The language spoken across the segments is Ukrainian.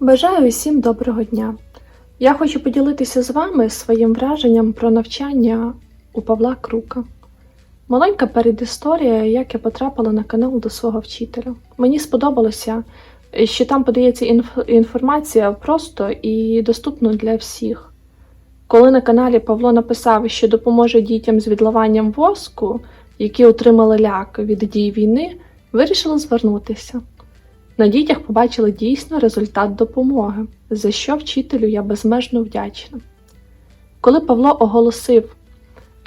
Бажаю усім доброго дня. Я хочу поділитися з вами своїм враженням про навчання у Павла Крука. Маленька передісторія, як я потрапила на канал до свого вчителя. Мені сподобалося, що там подається інф- інформація просто і доступно для всіх. Коли на каналі Павло написав, що допоможе дітям з відливанням воску, які отримали ляк від дій війни, вирішила звернутися. На дітях побачили дійсно результат допомоги, за що вчителю я безмежно вдячна. Коли Павло оголосив,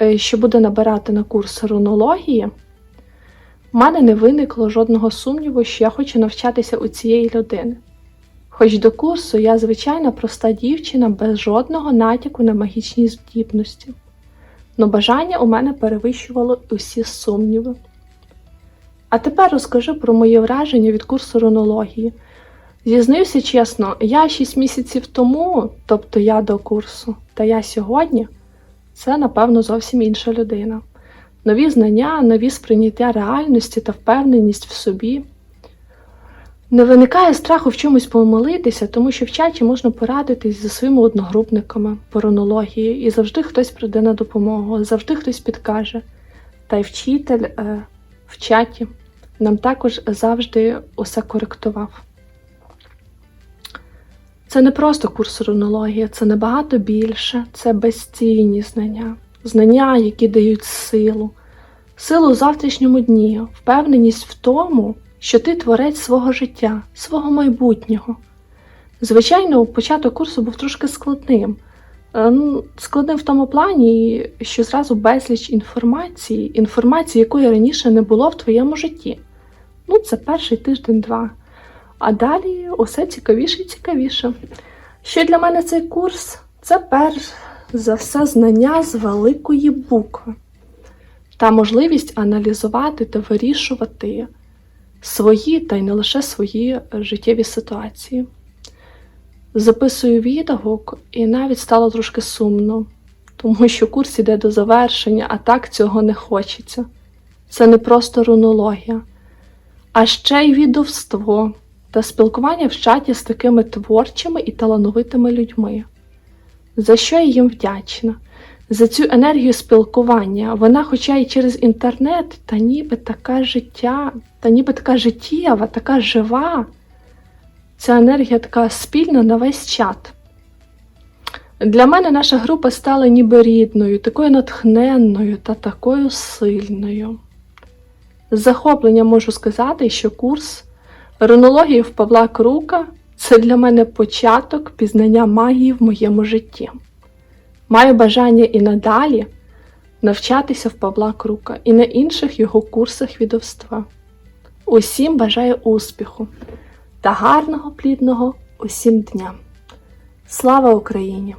е, що буде набирати на курс рунології, в мене не виникло жодного сумніву, що я хочу навчатися у цієї людини. Хоч до курсу я звичайна проста дівчина без жодного натяку на магічні здібності, но бажання у мене перевищувало усі сумніви. А тепер розкажу про мої враження від курсу рунології. Зізнаюся чесно, я 6 місяців тому, тобто я до курсу, та я сьогодні, це, напевно, зовсім інша людина. Нові знання, нові сприйняття реальності та впевненість в собі. Не виникає страху в чомусь помилитися, тому що в чаті можна порадитись зі своїми одногрупниками по рунології, і завжди хтось прийде на допомогу, завжди хтось підкаже. Та й вчитель е, в чаті нам також завжди усе коректував. Це не просто курс рунології, це набагато більше, це безцінні знання, знання, які дають силу, силу у завтрашньому дні, впевненість в тому, що ти творець свого життя, свого майбутнього. Звичайно, початок курсу був трошки складним. Е, ну, Складним в тому плані, що зразу безліч інформації, інформації, якої раніше не було в твоєму житті. Ну, це перший тиждень-два. А далі усе цікавіше і цікавіше. Що для мене цей курс? Це перш за все знання з великої букви та можливість аналізувати та вирішувати свої та й не лише свої е, життєві ситуації. Записую відгук, і навіть стало трошки сумно, тому що курс іде до завершення, а так цього не хочеться. Це не просто рунологія, а ще й відовство та спілкування в чаті з такими творчими і талановитими людьми. За що я їм вдячна? За цю енергію спілкування. Вона, хоча й через інтернет, та ніби така життя, та ніби така життєва, така жива. Ця енергія така спільна на весь чат. Для мене наша група стала ніби рідною, такою натхненною та такою сильною. З захопленням можу сказати, що курс рунології в Павла Крука це для мене початок пізнання магії в моєму житті. Маю бажання і надалі навчатися в Павла Крука і на інших його курсах відовства. Усім бажаю успіху та гарного, плідного усім дням. Слава Україні!